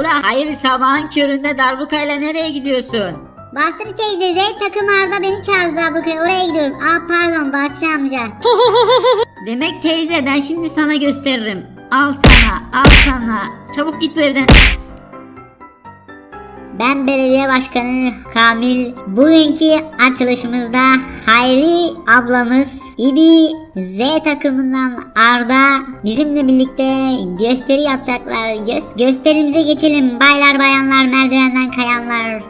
Ula hayır sabahın köründe darbukayla nereye gidiyorsun? Basri teyze Z takım Arda beni çağırdı Abruka'ya oraya gidiyorum. Aa pardon Basri amca. Demek teyze ben şimdi sana gösteririm. Al sana al sana. Çabuk git bu evden. Ben belediye başkanı Kamil. Bugünkü açılışımızda Hayri ablamız İbi Z takımından Arda bizimle birlikte gösteri yapacaklar. Gö- gösterimize geçelim. Baylar bayanlar merdivenden kayanlar.